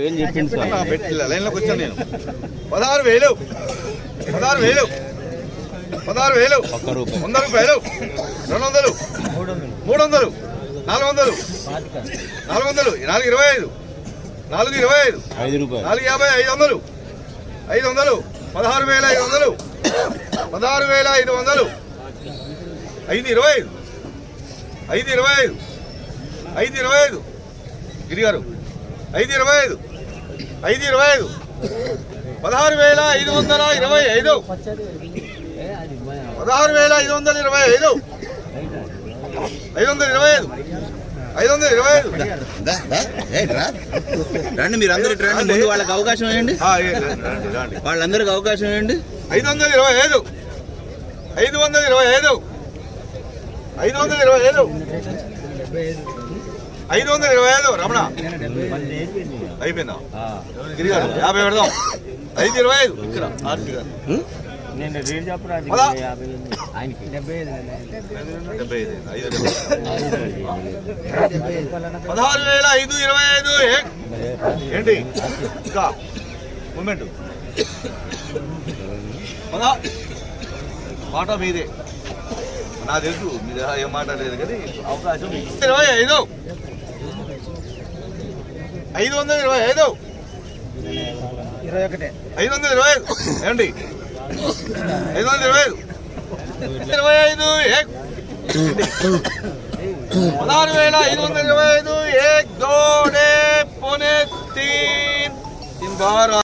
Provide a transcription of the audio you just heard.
లైన్లోకి వచ్చాను నేను. పదహారు వేలు. పదహారు వేలు. పదహారు వేలు. వంద రూపాయలు. రెండు వందలు. మూడు వందలు. నాలుగు వందలు. నాలుగు వందలు. నాలుగు ఇరవై ఐదు. నాలుగు ఇరవై ఐదు. నాలుగు యాభై ఐదు వందలు. ఐదు వందలు. పదహారు వేల ఐదు వందలు. పదహారు వేల ఐదు వందలు. ఐదు ఇరవై ఐదు. ఐదు ఇరవై ఐదు. ఐదు ఇరవై ఐదు. గిరిగారు. ఐదు ఇరవై ఐదు. ఐదు ఇరవై ఐదు. పదహారు వేల ఐదు వందల ఇరవై ఐదు. పదహారు వేల ఐదు వందల ఇరవై ఐదు. ఐదు వందల ఇరవై ఐదు. ఐదు వందల ఇరవై ఐదు. రండి మీరు అందరూ రండి. ముందు వాళ్ళకి అవకాశం ఇవ్వండి. వాళ్ళందరికి అవకాశం ఇవ్వండి ఐదు వందల ఇరవై ఐదు. ఐదు వందల ఇరవై ఐదు. ఐదు వందల ఇరవై ఐదు. ఐదు వందల ఇరవై ఐదు రమణ. అయిపోయిందా? యాభై పెడదాం. ఐదు ఇరవై ఐదు. ఇక్కడ గారు. నేను రేట్ చెప్పరా? పదా. ఆయనకి. డెబ్బై ఐదు డెబ్బై ఐదు. పదహారు వేల ఐదు ఇరవై ఐదు. ఏంటి? ఇంకా. మూమెంట్. పదా. మాట మీదే. నాకు తెలుసు మీరు ఏం మాట లేదు కానీ అవకాశం. ఇరవై ఐదు. ఐదు వందల ఇరవై ఐదు. ఇరవై ఒకటి. ఐదు వందల ఇరవై ఐదు. ఏమండి? ఐదు వందల ఇరవై ఐదు. ఇరవై ఐదు పదహారు వేల ఐదు వందల ఇరవై ఐదు ఏక్ దోడే పునే తీన్ బారా